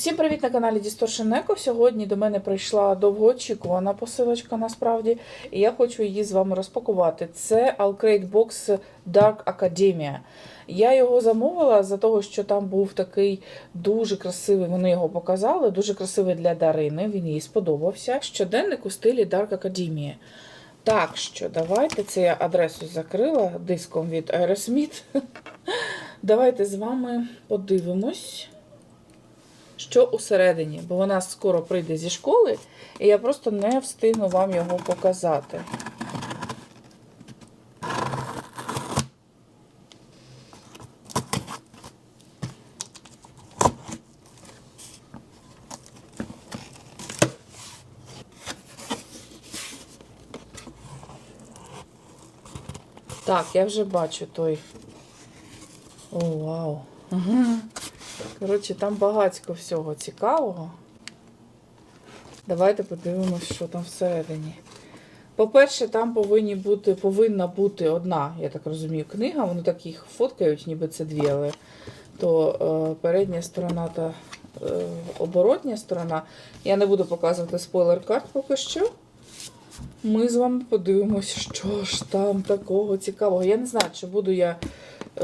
Всім привіт на каналі Distortion Echo. Сьогодні до мене прийшла довгоочікувана посилочка насправді, і я хочу її з вами розпакувати. Це Alcrate Box Dark Academia. Я його замовила за того, що там був такий дуже красивий, вони його показали, дуже красивий для Дарини, він їй сподобався. Щоденник у стилі Dark Academia. Так що, давайте це я адресу закрила диском від Aerosmith. Давайте з вами подивимось що усередині, бо вона скоро прийде зі школи, і я просто не встигну вам його показати. Так, я вже бачу той. О, вау. Угу. Коротше, там багатько всього цікавого. Давайте подивимось, що там всередині. По-перше, там повинні бути, повинна бути одна, я так розумію, книга. Вони так їх фоткають, ніби це дві, але то е, передня сторона та е, оборотня сторона. Я не буду показувати спойлер-карт поки що. Ми з вами подивимось, що ж там такого цікавого. Я не знаю, чи буду я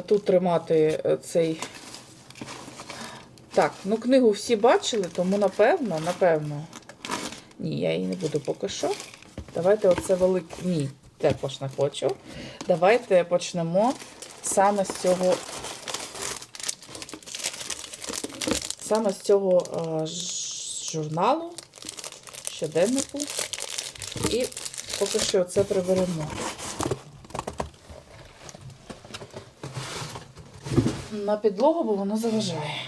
тут тримати е, цей так, ну книгу всі бачили, тому напевно, напевно. Ні, я її не буду поки що. Давайте оце велике. Ні, також не хочу. Давайте почнемо саме з цього. Саме з цього а, журналу, щоденнику. І поки що це приберемо. На підлогу, бо воно заважає.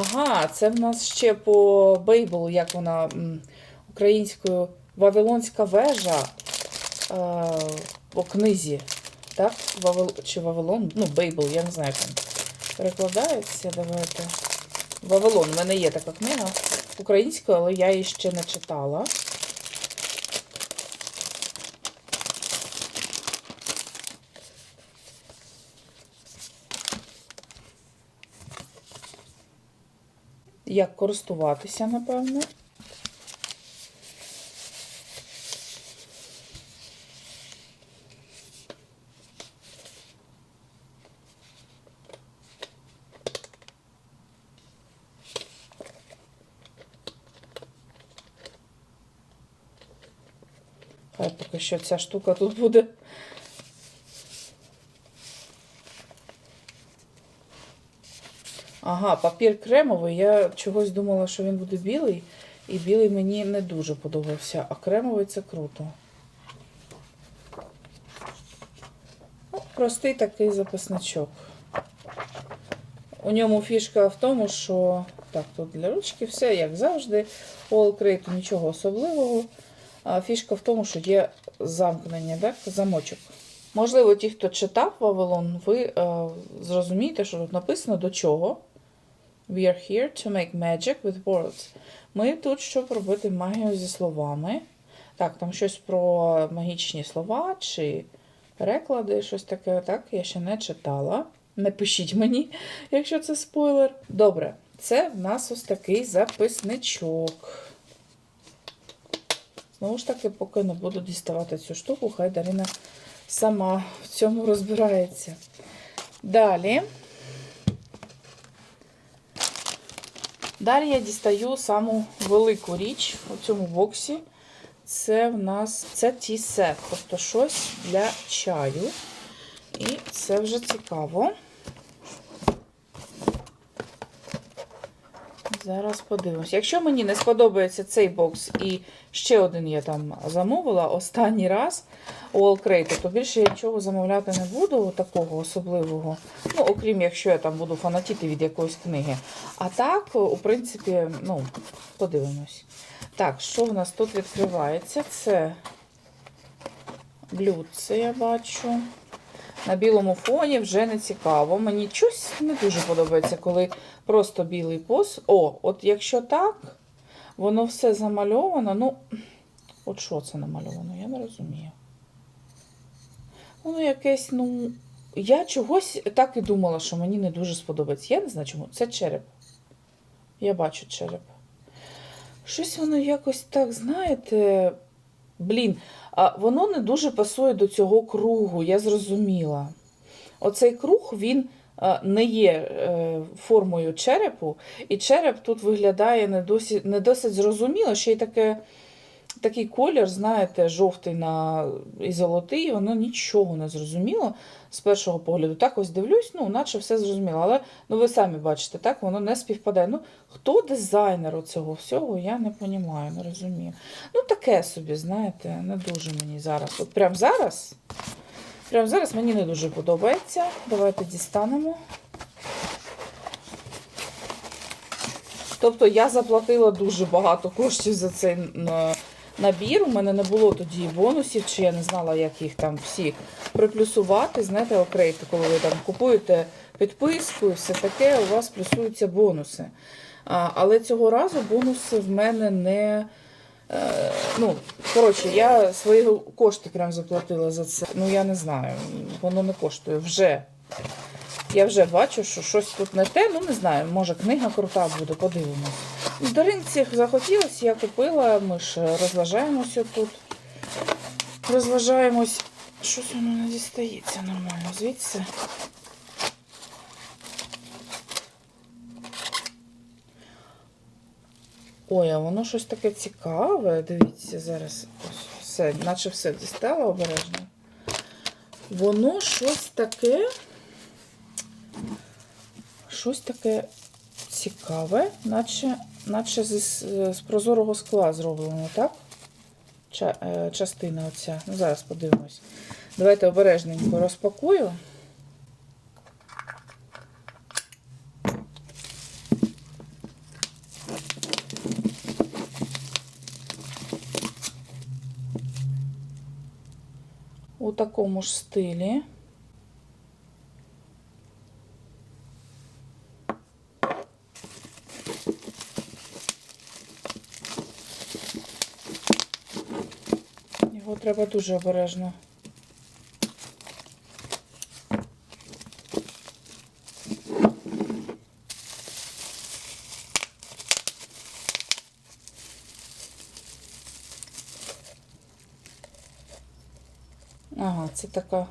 Ага, це в нас ще по Бейбл, як вона українською Вавилонська вежа е, по книзі. Так? Вавил... Чи Вавилон? Ну, Бейбл, я не знаю, як він перекладається. Давайте. Вавилон. У мене є така книга українською, але я її ще не читала. Як користуватися, напевно. Хай поки що ця штука тут буде. Ага, папір кремовий. Я чогось думала, що він буде білий. І білий мені не дуже подобався, а кремовий це круто. Ну, Простий такий записничок. У ньому фішка в тому, що так, тут для ручки все, як завжди. У Allcrate нічого особливого. А фішка в тому, що є замкнення, так? замочок. Можливо, ті, хто читав Вавилон, ви е, зрозумієте, що тут написано до чого. We are here to make magic with words. Ми тут, щоб робити магію зі словами. Так, там щось про магічні слова чи переклади, щось таке. Так, я ще не читала. Не пишіть мені, якщо це спойлер. Добре, це в нас ось такий записничок. Знову ж таки, поки не буду діставати цю штуку, хай Дарина сама в цьому розбирається. Далі. Далі я дістаю саму велику річ у цьому боксі. Це в нас це ті сет, тобто щось для чаю. І це вже цікаво. Зараз подивимось. Якщо мені не сподобається цей бокс і ще один я там замовила останній раз у Allcrate, то більше я нічого замовляти не буду, такого особливого. Ну, окрім якщо я там буду фанатіти від якоїсь книги. А так, у принципі, ну, подивимось. Так, що в нас тут відкривається? Це блюдце, я бачу. На білому фоні вже не цікаво. Мені щось не дуже подобається, коли просто білий пос. О, от якщо так, воно все замальовано. Ну, от що це намальовано, я не розумію. Воно якесь, ну. Я чогось так і думала, що мені не дуже сподобається. Я не знаю чому. Це череп. Я бачу череп. Щось воно якось так, знаєте. Блін, воно не дуже пасує до цього кругу, я зрозуміла. Оцей круг він е, не є е, формою черепу, і череп тут виглядає не досить, не досить зрозуміло, ще й таке, такий колір, знаєте, жовтий на, і золотий, воно нічого не зрозуміло з першого погляду. Так ось дивлюсь, ну, наче все зрозуміло. Але ну, ви самі бачите, так, воно не співпадає. Ну, хто дизайнер цього всього, я не розумію, не розумію. Ну, таке собі, знаєте, не дуже мені зараз. От прямо зараз. Прямо зараз мені не дуже подобається. Давайте дістанемо. Тобто я заплатила дуже багато коштів за цей н- набір. У мене не було тоді бонусів, чи я не знала, як їх там всі приплюсувати. Знаєте, окрейти, коли ви там купуєте підписку і все таке, у вас плюсуються бонуси. А, але цього разу бонуси в мене не. Е, ну, коротше, я свої кошти прям заплатила за це. Ну, я не знаю, воно не коштує вже. Я вже бачу, що щось тут не те, ну не знаю, може книга крута буде, подивимось. До ринців захотілося, я купила, ми ж розважаємося тут. Розважаємось. Щось воно не дістається нормально звідси. Ой, а воно щось таке цікаве. Дивіться, зараз ось все, наче все дістала обережно. Воно щось таке. Щось таке цікаве, наче, наче з, з прозорого скла зроблено, так? Ча, е, частина оця. Ну, зараз подивимось. Давайте обережненько розпакую. У такому ж стилі. Треба дуже обережно. Ага, це така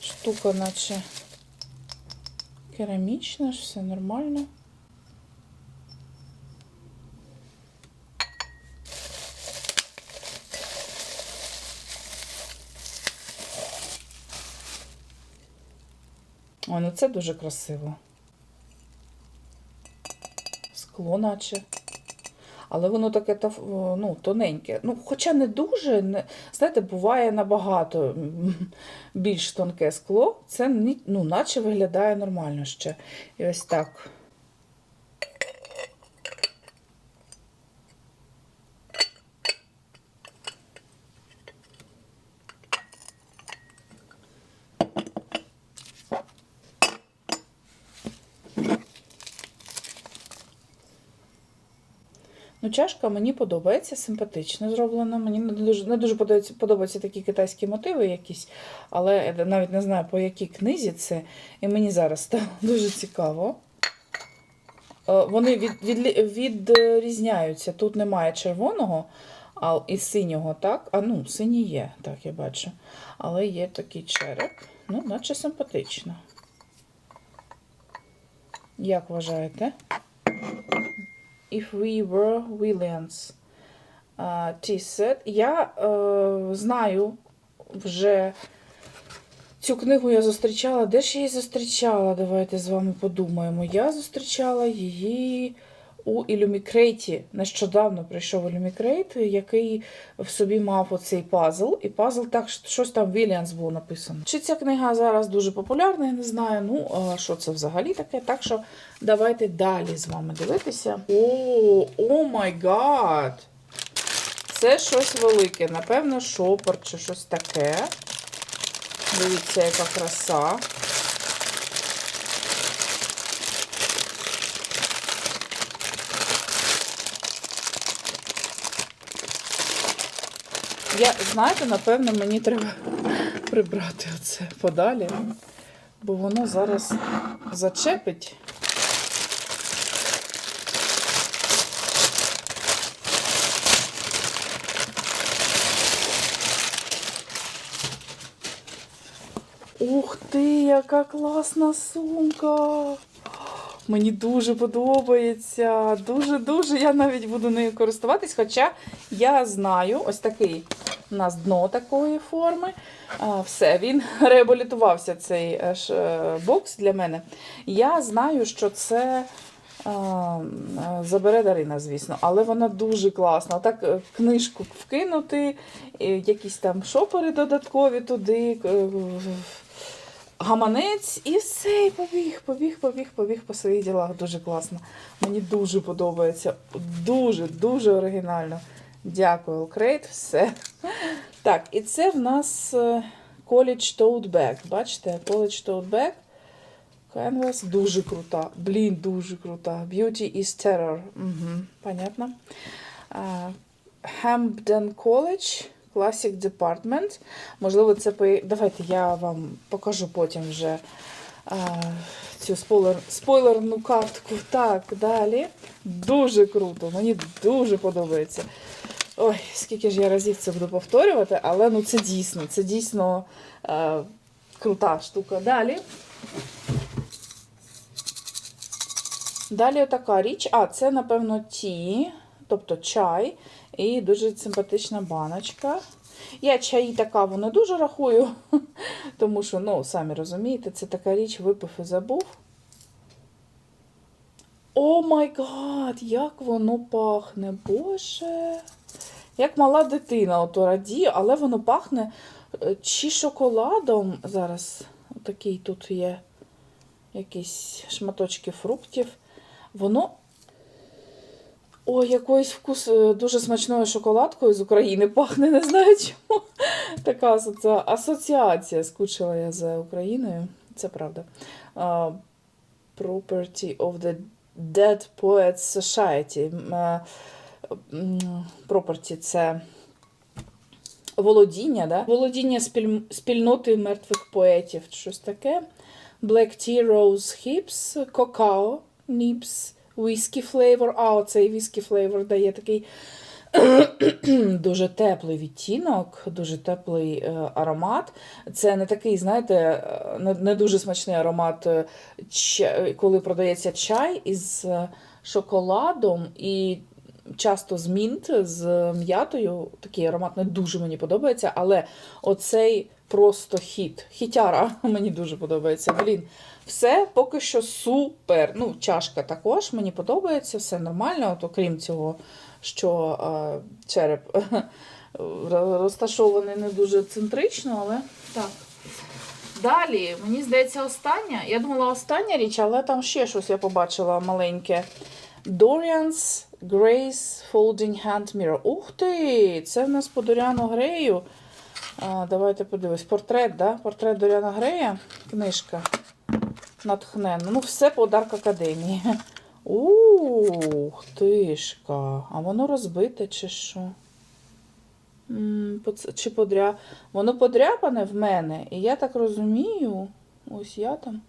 штука, наче керамічна, ж все нормально. О, ну це дуже красиво. Скло наче. Але воно таке ну, тоненьке. Ну, хоча не дуже, не, знаєте, буває набагато більш тонке скло. Це ну, наче виглядає нормально ще. І ось так. Чашка мені подобається, симпатично зроблена. Мені не дуже, не дуже подобаються, подобаються такі китайські мотиви якісь, але я навіть не знаю, по якій книзі це. І мені зараз стало дуже цікаво. Е, Вони від, від, відрізняються. Тут немає червоного а, і синього, так? А ну, синій є, так я бачу. Але є такий череп. Ну, наче симпатично. Як вважаєте? If we were Williams uh. Я uh, знаю вже цю книгу я зустрічала. Де ж я її зустрічала? Давайте з вами подумаємо. Я зустрічала її у Ілюмікрейті. Нещодавно прийшов Ілюмікрейт, який в собі мав оцей пазл. І пазл так, щось там Вільямс було написано. Чи ця книга зараз дуже популярна, я не знаю. Ну, що це взагалі таке? Так що давайте далі з вами дивитися. О, о май гад! Це щось велике. Напевно, шопор чи щось таке. Дивіться, яка краса. Я, знаєте, напевно, мені треба прибрати оце подалі, бо воно зараз зачепить. Ух ти, яка класна сумка! Мені дуже подобається. Дуже-дуже. Я навіть буду нею користуватись. Хоча я знаю, ось такий у нас дно такої форми. Все, він реабілітувався цей е, е, бокс для мене. Я знаю, що це. е, Забере Дарина, звісно, але вона дуже класна. Так книжку вкинути, якісь там шопери додаткові туди, гаманець і все, і побіг, побіг, побіг, побіг по своїх ділах. Дуже класно. Мені дуже подобається. Дуже, дуже оригінально. Дякую, Allcrate, все. Так, і це в нас е, College Tote Bag. Бачите, College Tote. Canvas дуже крута. Блін, дуже крута. Beauty is Terror. Угу, понятно. А, Hampden College. Classic Department. Можливо, це. Давайте я вам покажу потім вже а, цю спойлер... спойлерну картку. Так, далі. Дуже круто. Мені дуже подобається. Ой, скільки ж я разів це буду повторювати, але ну це дійсно, це дійсно е, крута штука. Далі. Далі така річ. А, це, напевно, ті, тобто чай. І дуже симпатична баночка. Я чаї та каву не дуже рахую, тому що, ну, самі розумієте, це така річ, випив і забув. О май гад, як воно пахне, боже. Як мала дитина ото радіє, але воно пахне е, чи шоколадом. Зараз такий тут є якісь шматочки фруктів. Воно. Ой, якоюсь вкус е, дуже смачною шоколадкою з України пахне, не знаю чому. Така асоці- асоціація. Скучила я за Україною. Це правда. А, Property of the Dead Poets Society. Е, Property – це володіння, да? володіння спіль... спільноти мертвих поетів. Щось таке. Black Tea Rose Hips, Cacao Nips, Whiskey Flavor. А, оцей Whiskey Flavor дає такий дуже теплий відтінок, дуже теплий е, аромат. Це не такий, знаєте, е, не, дуже смачний аромат, е, коли продається чай із шоколадом і часто з мінт, з м'ятою. Такий аромат не дуже мені подобається, але оцей просто хіт. Хітяра мені дуже подобається. Блін, все поки що супер. Ну, чашка також мені подобається, все нормально, от окрім цього, що е, череп ро- розташований не дуже центрично, але так. Далі, мені здається, остання. Я думала, остання річ, але там ще щось я побачила маленьке. Dorian's Grace Folding Hand Mirror. Ух ти! Це в нас по Доріану Грею. А, давайте подивимось. Портрет, да? Портрет Доріана Грея. Книжка. Натхненно. Ну, все по Дарк Академії. Ух тишка. А воно розбите чи що? Чи подря... Воно подряпане в мене, і я так розумію. Ось я там.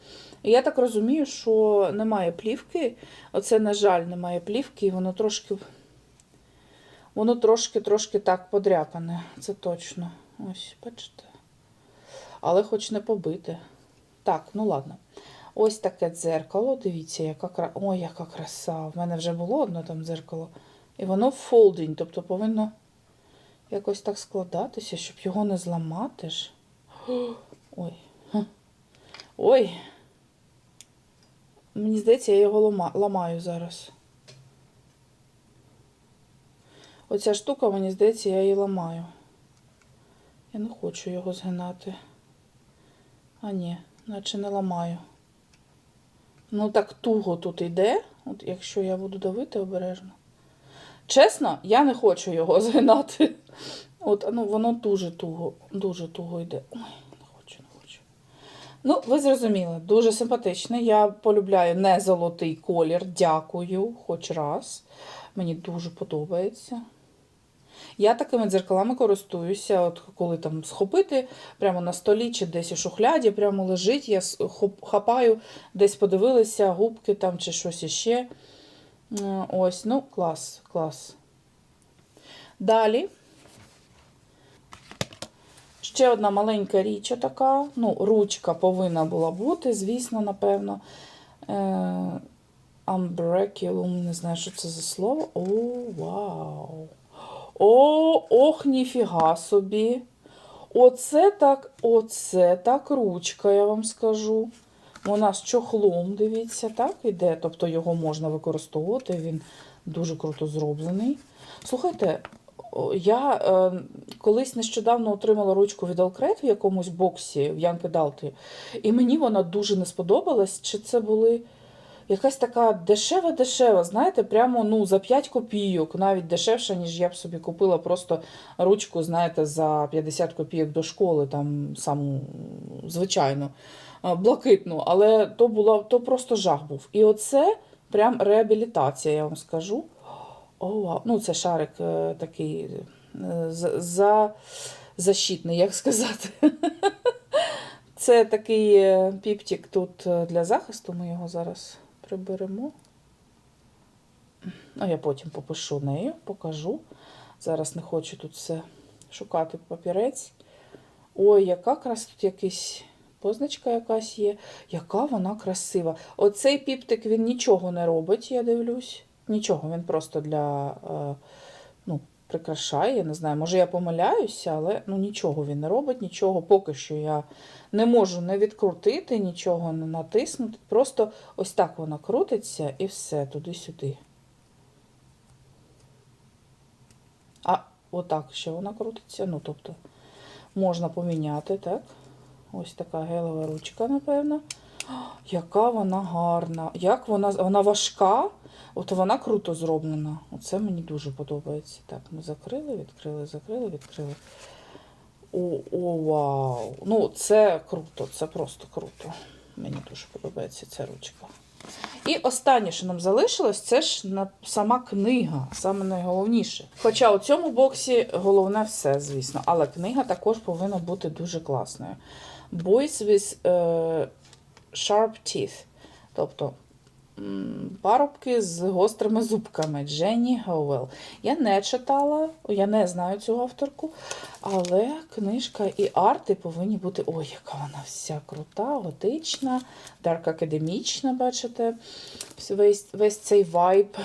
І я так розумію, що немає плівки. Оце, на жаль, немає плівки, і воно трошки. Воно трошки-трошки так подряпане. Це точно. Ось, бачите. Але хоч не побите. Так, ну ладно. Ось таке дзеркало. Дивіться, яка. Ой, яка краса. В мене вже було одне там дзеркало. І воно фолдінг, тобто повинно якось так складатися, щоб його не зламати ж. Ой. Ой. Мені здається, я його ламаю зараз. Оця штука, мені здається, я її ламаю. Я не хочу його згинати. А ні, наче не ламаю. Ну так туго тут йде, от якщо я буду давити обережно. Чесно, я не хочу його згинати. От, ну, воно дуже туго, дуже туго йде. Ой, не хочу, не хочу. Ну, ви зрозуміли, дуже симпатичний. Я полюбляю не золотий колір. Дякую, хоч раз. Мені дуже подобається. Я такими дзеркалами користуюся, от коли там схопити прямо на столі чи десь у шухляді, прямо лежить, я хапаю, десь подивилися, губки там чи щось іще. Ось, ну, клас, клас. Далі. Ще одна маленька річ така. Ну, ручка повинна була бути, звісно, напевно. Е, не знаю, що це за слово. О, вау. О, ох, ніфіга собі. Оце так, оце так ручка, я вам скажу. Вона з чохлом, дивіться, так іде. Тобто його можна використовувати, він дуже круто зроблений. Слухайте, я е, колись нещодавно отримала ручку від Alcred в якомусь боксі в Янки Далті, і мені вона дуже не сподобалась. Чи це були якась така дешева-дешева, знаєте, прямо ну, за 5 копійок, навіть дешевша, ніж я б собі купила просто ручку, знаєте, за 50 копійок до школи, там саму звичайну, а, блакитну. Але то було то просто жах був. І оце прям реабілітація, я вам скажу. О. Ну, це шарик е, такий е, за, за, защитний, як сказати. Це такий е, піптік тут е, для захисту. Ми його зараз приберемо. Ну, я потім попишу нею, покажу. Зараз не хочу тут все шукати папірець. Ой, яка крас тут якийсь позначка якась є. Яка вона красива. Оцей піптик він нічого не робить, я дивлюсь. Нічого, він просто для е, прикрашає. Я не знаю, може я помиляюся, але ну, нічого він не робить, нічого поки що я не можу не відкрутити, нічого не натиснути. Просто ось так вона крутиться і все, туди-сюди. А отак ще вона крутиться. Ну, тобто, можна поміняти, так? Ось така гелева ручка, напевно. Яка вона гарна. Як вона, вона важка, от вона круто зроблена. Оце мені дуже подобається. Так, ми закрили, відкрили, закрили, відкрили. О, о, вау. Ну, це круто, це просто круто. Мені дуже подобається ця ручка. І останнє, що нам залишилось, це ж сама книга, саме найголовніше. Хоча у цьому боксі головне все, звісно, але книга також повинна бути дуже класною. Boys with е, Sharp Teeth. Тобто парубки з гострими зубками Дженні Гоуелл. Я не читала, я не знаю цю авторку, але книжка і арти повинні бути. Ой, яка вона вся крута, готична, дарк академічна, бачите, весь, весь цей вайб.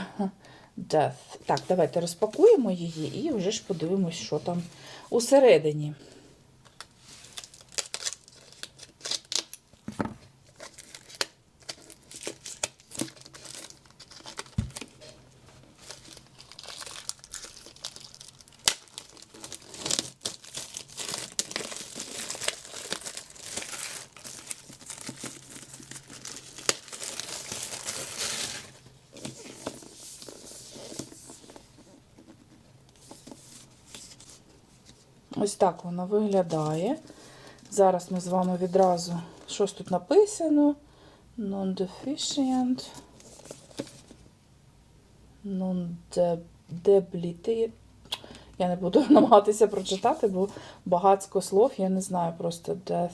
Death. Так, давайте розпакуємо її і вже ж подивимось, що там усередині. Ось так вона виглядає. Зараз ми з вами відразу. Що тут написано? Non-deficient. Non-debility. Я не буду намагатися прочитати, бо багатько слов, я не знаю просто death.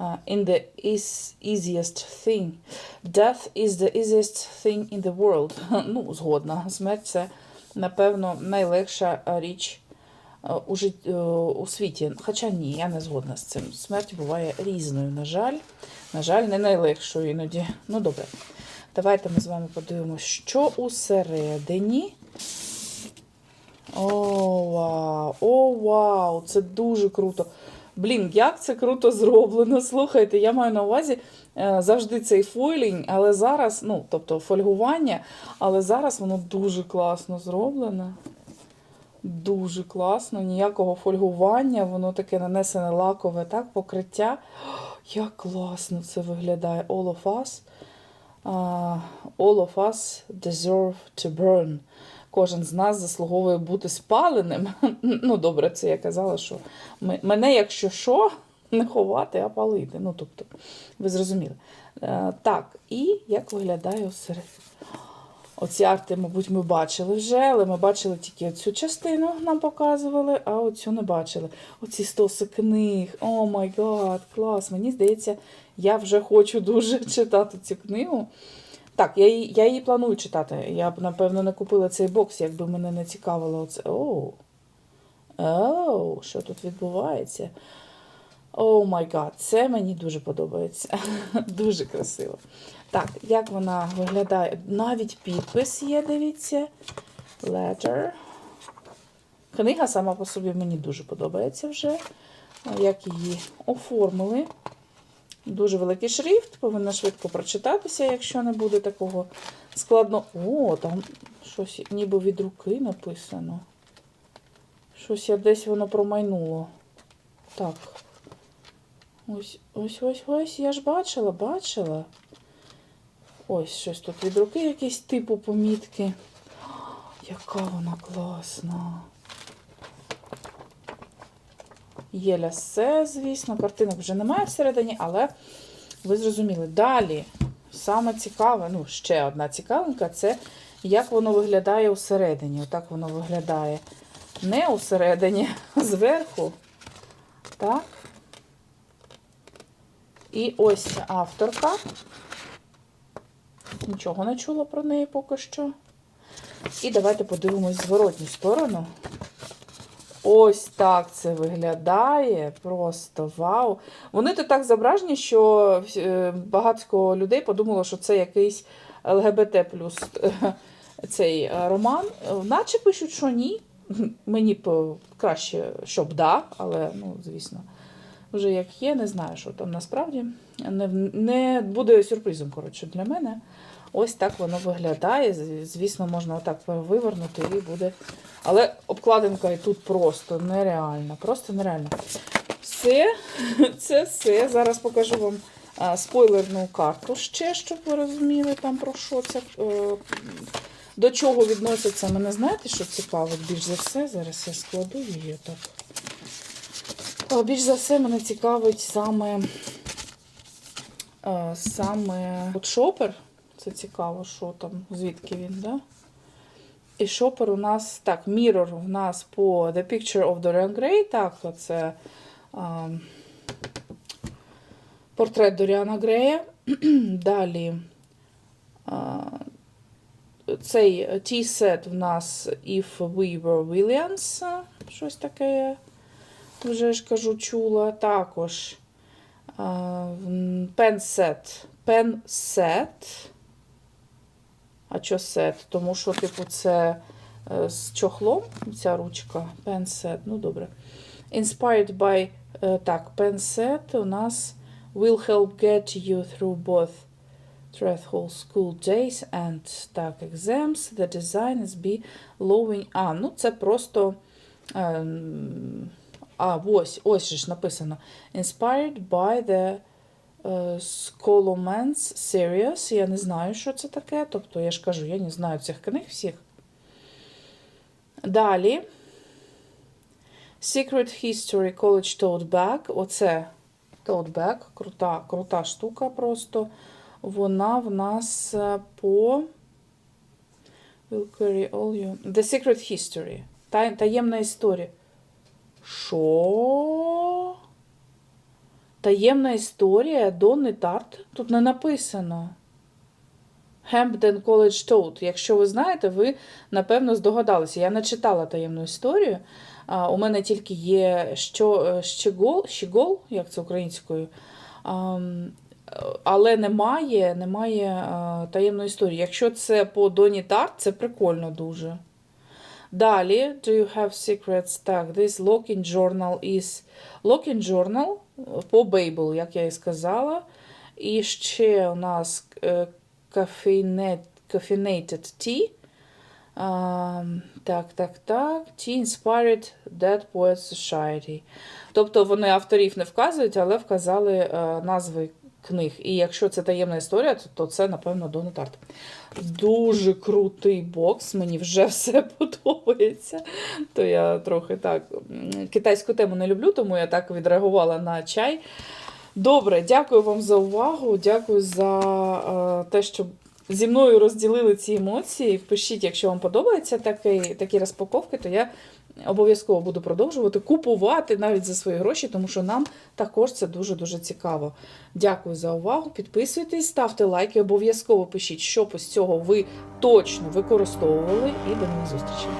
Uh, in the is easiest thing. Death is the easiest thing in the world. ну, згодна. Смерть це, напевно, найлегша річ у, жит... е, у світі. Хоча ні, я не згодна з цим. Смерть буває різною, на жаль. На жаль, не найлегшою іноді. Ну, добре. Давайте ми з вами подивимося, що усередині. О, вау! О, вау! Це дуже круто. Блін, як це круто зроблено. Слухайте, я маю на увазі е, завжди цей фойлінг, але зараз, ну, тобто фольгування, але зараз воно дуже класно зроблено. Дуже класно, ніякого фольгування, воно таке нанесене лакове, так, покриття. Як класно це виглядає. All of us. Uh, all of us deserve to burn. Кожен з нас заслуговує бути спаленим. Ну, добре, це я казала, що ми, мене, якщо що, не ховати, а палити. Ну, тобто, ви зрозуміли. Е, так, і як виглядає всередині. Оці арти, мабуть, ми бачили вже, але ми бачили тільки цю частину, нам показували, а оцю не бачили. Оці стоси книг. О май гад, клас. Мені здається, я вже хочу дуже читати цю книгу. Так, я її, я її планую читати. Я б, напевно, не купила цей бокс, якби мене не цікавило оце. Оу. Оу, що тут відбувається? О май гад, це мені дуже подобається. дуже красиво. Так, як вона виглядає? Навіть підпис є, дивіться. Letter. Книга сама по собі мені дуже подобається вже. Як її оформили. Дуже великий шрифт, повинна швидко прочитатися, якщо не буде такого складно. О, там щось ніби від руки написано. Щось я десь воно промайнуло. Так. Ось, ось, ось, ось. Я ж бачила, бачила. Ось щось тут від руки, якісь типу помітки. Яка вона класна. Є лясе, звісно, картинок вже немає всередині, але ви зрозуміли. Далі, саме цікаве, ну, ще одна цікавинка, це як воно виглядає усередині. Отак воно виглядає. Не усередині, а зверху. Так. І ось авторка. Нічого не чула про неї поки що. І давайте подивимось зворотню сторону. Ось так це виглядає. Просто вау. Вони тут так зображені, що е, багатько людей подумало, що це якийсь ЛГБТ плюс е, цей е, роман. Наче пишуть, що ні. Мені б краще, щоб да, але, ну, звісно, вже як є, не знаю, що там насправді. Не, не буде сюрпризом, коротше, для мене. Ось так воно виглядає. Звісно, можна отак вивернути і буде. Але обкладинка і тут просто нереальна. Просто нереально. Все, це все. Зараз покажу вам спойлерну карту ще, щоб ви розуміли, там про що це. Е, до чого відноситься. Мене знаєте, що цікавить більш за все? Зараз я складу її так. Більш за все мене цікавить саме, е, саме шопер. Це цікаво, що там, звідки він, да? І шопер у нас, так, Mirror у нас по The Picture of Dorian Gray, так, це а, портрет Доріана Грея. Далі а, цей T-set в нас If We Were Williams, щось таке, вже ж кажу, чула. Також Pen-set, Pen-set. А що сет? Тому що, типу, це е, з чохлом, ця ручка, пенсет. Ну, добре. Inspired by, е, так, пенсет у нас will help get you through both Threshold school days and так, exams. The design is be lowing. А, ну це просто. е, А, ось, ось ж написано. Inspired by the Scholomance Series. Я не знаю, що це таке. Тобто, я ж кажу, я не знаю цих книг всіх. Далі. Secret History College Tote Bag. Оце Tote Bag. Крута, крута штука просто. Вона в нас е, по. Will carry all you. The Secret History. Таємна історія. Що? Таємна історія Донни Тарт. Тут не написано. Hampden College Toad. Якщо ви знаєте, ви напевно здогадалися. Я не читала таємну історію. А, у мене тільки є що, щегол, щегол, як це українською. А, але немає, немає а, таємної історії. Якщо це по Доні Тарт, це прикольно дуже. Далі, do you have secrets? Так, this locking journal is locking journal по Babel, як я і сказала. І ще у нас е, caffeinated, tea. А, так, так, так. Tea inspired Dead Poets Society. Тобто вони авторів не вказують, але вказали е, назви книг. І якщо це таємна історія, то, це, напевно, Дона Тарт. Дуже крутий бокс, мені вже все подобається. То я трохи так китайську тему не люблю, тому я так відреагувала на чай. Добре, дякую вам за увагу. Дякую за е, те, що зі мною розділили ці емоції. Пишіть, якщо вам подобаються такі, такі розпаковки, то я обов'язково буду продовжувати купувати навіть за свої гроші, тому що нам також це дуже-дуже цікаво. Дякую за увагу. Підписуйтесь, ставте лайки, обов'язково пишіть, що з цього ви точно використовували. І до нових зустрічей.